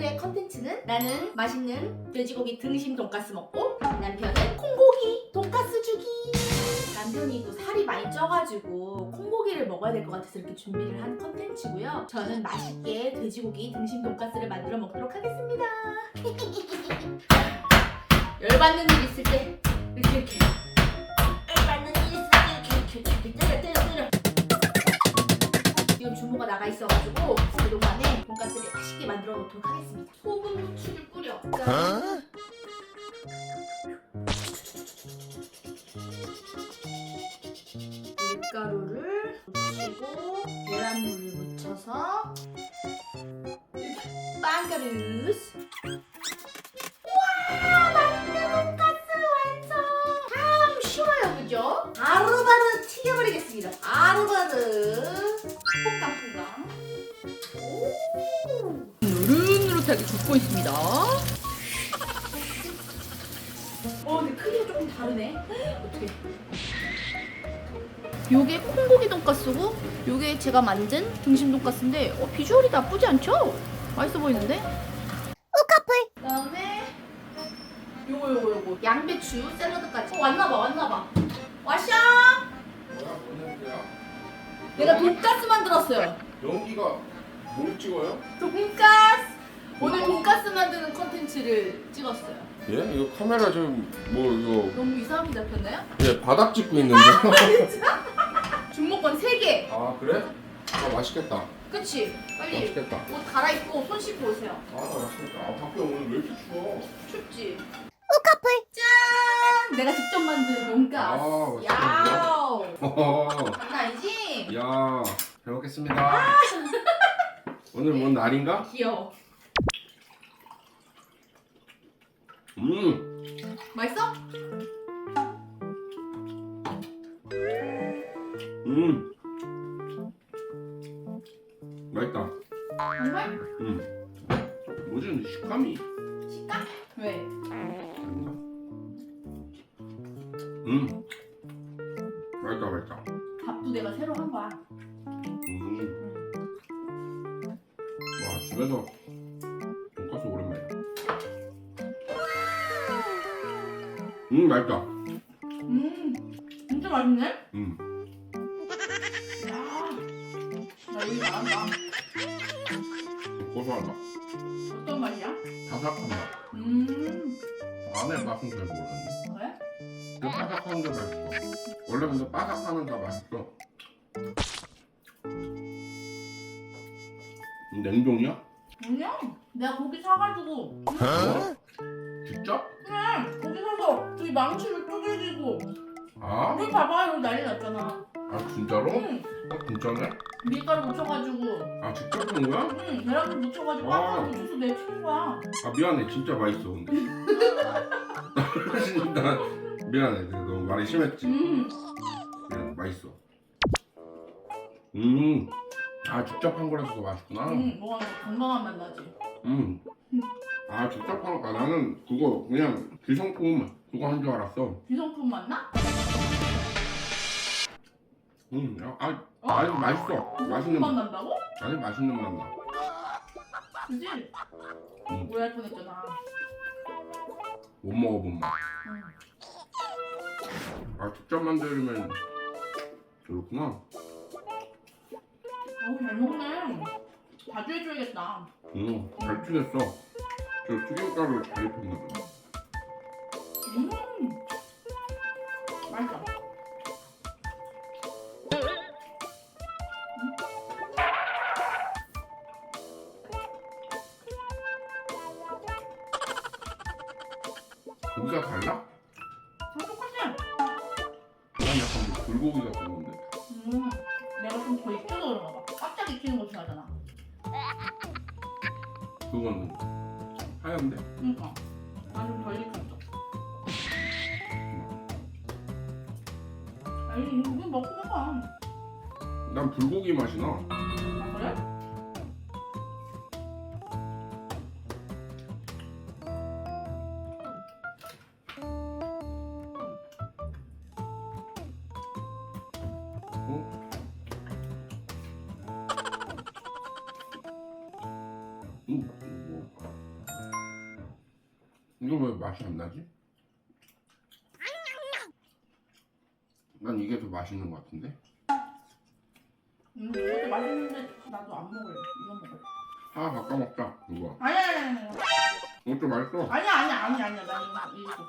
오늘의 컨텐츠는 나는 맛있는 돼지고기 등심 돈가스 먹고 남편은 콩고기 돈가스 주기. 남편이 또 살이 많이 쪄가지고 콩고기를 먹어야 될 것 같아서 이렇게 준비를 한 컨텐츠고요. 저는 맛있게 돼지고기 등심 돈가스를 만들어 먹도록 하겠습니다. 열받는 일 있을 때 이렇게 이렇게 열받는 일 있을 때 이렇게 이렇게 이렇게 때려 때려 때려 지금 주모가 나가 있어가지고 돈가스를 맛있게 만들어 놓도록 하겠습니다. 소금 후추를 뿌려. 밀가루를 묻히고 계란물을 묻혀서 빵가루 굽고 있습니다. 어, 근데 크기가 조금 다르네. 어떻게? 요게 콩고기 돈가스고, 요게 제가 만든 등심 돈가스인데, 어, 비주얼이 나쁘지 않죠? 맛있어 보이는데? 우카풀. 그다음에 요거 요거 요거 양배추 샐러드까지. 어, 왔나봐 왔나봐. 와샤. 내가 돈가스 만들었어요. 연기가 뭘 찍어요? 돈가스! 오늘 돈가스 만드는 컨텐츠를 찍었어요. 예? 이거 카메라 좀 뭐 이거 너무 이상하게 잡혔나요? 예 바닥 찍고 있는데. 중목권 3개. 아 그래? 아 맛있겠다. 그치? 빨리 맛있겠다. 옷 갈아입고 손 씻고 오세요. 아 맛있겠다. 아 밖에 오늘 왜 이렇게 추워? 춥지? 우카풀! 짠! 내가 직접 만든 돈가스. 아. 야우! 허허. 장난 아니지? 야, 잘 먹겠습니다. 오늘 뭔 날인가? 귀여워. 음, 맛있어? 음, 맛있다. 정말? 음, 뭐지 근데 식감이 식감? 왜? 아닌가? 음, 맛있다, 맛있다. 밥도 내가 새로 한 거야. 음. 와 집에서 음 맛있다. 음, 진짜 맛있네? 음 야, 나 요리 잘한다. 고소하다. 어떤 맛이야? 바삭한 맛. 음, 안에 맛은 잘 모르겠네. 그래? 그 바삭한 게 맛있어. 원래 근데 바삭하면 다 맛있어. 음, 냉동이야? 아니야. 내가 고기 사가지고. 어? 직접? 그래, 이 망치를 쪼개지고. 아? 여기 봐봐, 여기 난리 났잖아. 아 진짜로? 응, 어, 진짜네? 밀가루 묻혀가지고. 아 직접 한 거야? 응, 계란물 묻혀가지고 와. 꽉꽉 묻혀서 튀긴 거야. 아 미안해 진짜 맛있어 근데 진짜 미안해 내가 너무 말이 심했지 음, 미안 맛있어 음아 직접 한 거라서 더 맛있구나 음, 뭐가 건강한 맛 나지. 음 아 거, 아, 나는 그거 그냥 기성품 그거 한 줄 알았어 기성품 맛나? 음아 어? 아니 맛있어 맛있는 맛맛 난다고? 아니 맛있는 맛나 그지? 음. 오해할 뻔했잖아. 못 먹어본 맛 응. 아 직접 만들면 그렇구나 어우, 잘 먹네. 자주 해줘야겠다. 음잘 튀겼어 저 튀김가루 잘봐 음, 맛있어. 고기가 달라? 아, 똑같아. 난 약간 뭐 불고기 같은 건데. 음, 내가 좀 더 익혀서 그런가 봐. 깜짝 익히는 거 좋아하잖아. 그거는 하얀데. 그러니까. 난좀덜 익혔어. 아니, 이거 먹고 먹어. 난 불고기 맛이 나. 이거 왜 맛이 안 나지? 난 이게 더 맛있는 것 같은데? 음, 이것도 맛있는데 나도 안 먹을래. 이거 먹을래. 하나 바꿔 먹자 이거 아니 아니 아니 아니. 이것도 맛있어 아니 아니 아니 아니 나 이거 이거.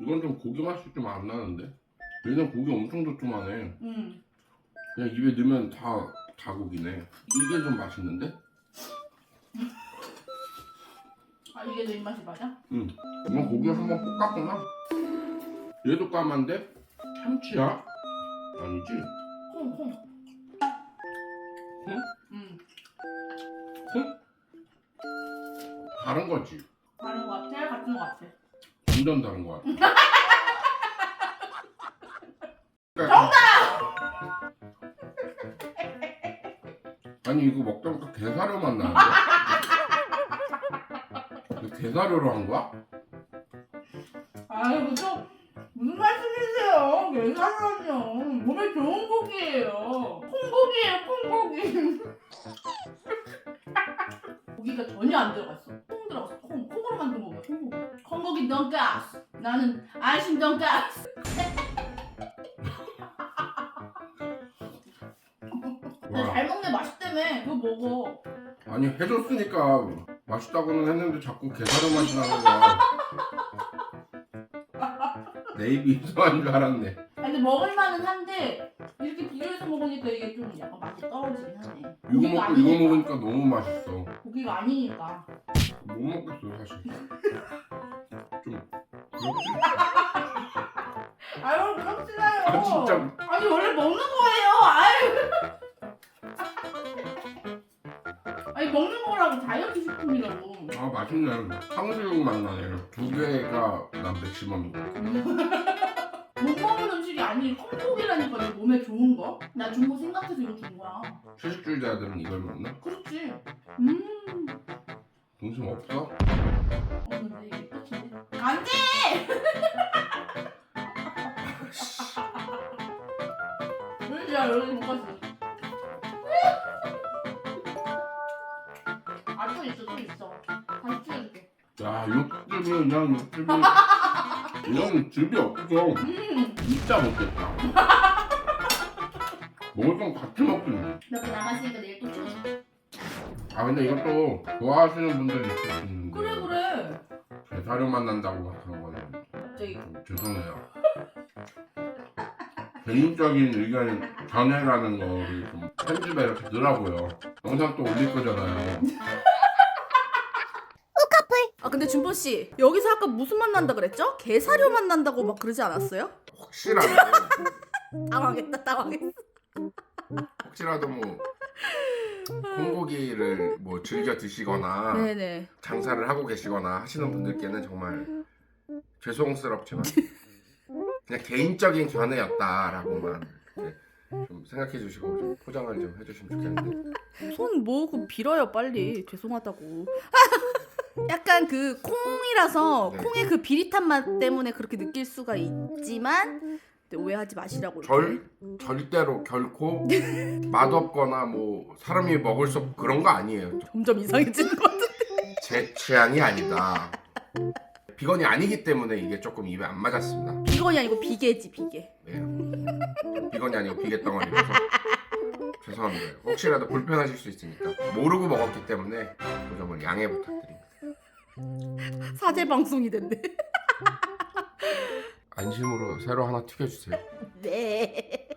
이건 좀 고기 맛이 좀 안 나는데 얘는 고기 엄청 도톰하네 음. 그냥 입에 넣으면 다, 다 고기네 이게 좀 맛있는데? 아 이게 내 입맛이 맞아? 응 이건 고기 한번 볶았구나 얘도 까만데? 참치야? 아니지? 콩 콩. 콩? 음. 다른 거지 다른 거 같아? 같은 거 같아. 완전 다른 거 같아 정답! 아니 이거 먹다 보니까 게사료 맛 나는데? 이거 게사료로 한 거야? 아이고 좀 무슨 말씀이세요? 괜찮아요. 몸에 좋은 고기예요. 콩고기예요, 콩고기. 고기가 전혀 안 들어갔어. 콩 들어갔어. 콩. 콩으로 만든 거야. 콩고기. 콩고기 돈가스. 나는 안심 돈가스. 와잘 먹네 맛있다며. 그거 먹어. 아니 해줬으니까 맛있다고는 했는데 자꾸 게사료 맛이 나는 거야 내 입이 이상한 줄 알았네 아니, 근데 먹을만은 한데 이렇게 비교해서 먹으니까 이게 좀 약간 맛이 떨어지긴 하네. 이거 고기가 먹고 아니니까. 이거 먹으니까 너무 맛있어 고기가 아니니까. 못 먹겠어 사실 좀 그렇지 아유 그렇지나요. 아 진짜 아니 원래 먹는 거예요. 아유. 아니 먹는 거라고 다이어트 식품이라고. 아 맛있네 탕수육 맛 나네 두 개가 난 맥시멈이다 못 먹는 음식이 아닌 콩고기라니까 이거 몸에 좋은 거? 나거 생각해서 이거 준 거야. 채식주의자들은 이걸 먹나? 그렇지. 음. 동심 없어? 어 근데 이게 끝인데. 안 돼. 왜? 야 여기 못 갔어. 육즙이 그냥 육즙이 이런 즙이 없어. 음. 진짜 못됐다. 먹을 건 같이 먹지 몇 개 남았으니까 내일 또 찍어줄게. 아 근데 이것도 좋아하시는 분들이 있을 수 있는데. 그래 그래. 게사료 맛 난다고 막 그런 거는. 갑자기. 좀 죄송해요. 개인적인 의견 전해라는 거를 좀 편집에 이렇게 넣으라고요. 영상 또 올릴 거잖아요 아 근데 준보 씨 여기서 아까 무슨 맛 난다 그랬죠? 게사료 맛 난다고 막 그러지 않았어요? 혹시라도 당황했다 당황했어. 혹시라도 뭐 콩고기를 뭐 즐겨 드시거나 네네. 장사를 하고 계시거나 하시는 분들께는 정말 죄송스럽지만 그냥 개인적인 견해였다라고만 이렇게 좀 생각해 주시고 좀 포장을 좀 해주시면 좋겠는데 손 모으고 빌어요 빨리 죄송하다고. 약간 그 콩이라서 네. 콩의 그 비릿한 맛 때문에 그렇게 느낄 수가 있지만 네, 오해하지 마시라고. 이렇게. 절 절대로 결코 맛없거나 뭐 사람이 먹을 수 없고 그런 거 아니에요 점점 이상해지는 것 같아. 제 취향이 아니다 비건이 아니기 때문에 이게 조금 입에 안 맞았습니다 비건이 아니고 비계지 비계. 네. 비건이 아니고 비계 덩어리라서 죄송합니다. 혹시라도 불편하실 수 있으니까 모르고 먹었기 때문에 그 점을 양해 부탁드립니다. 사제 방송이 됐네. 안심으로 새로 하나 튀겨주세요. 네.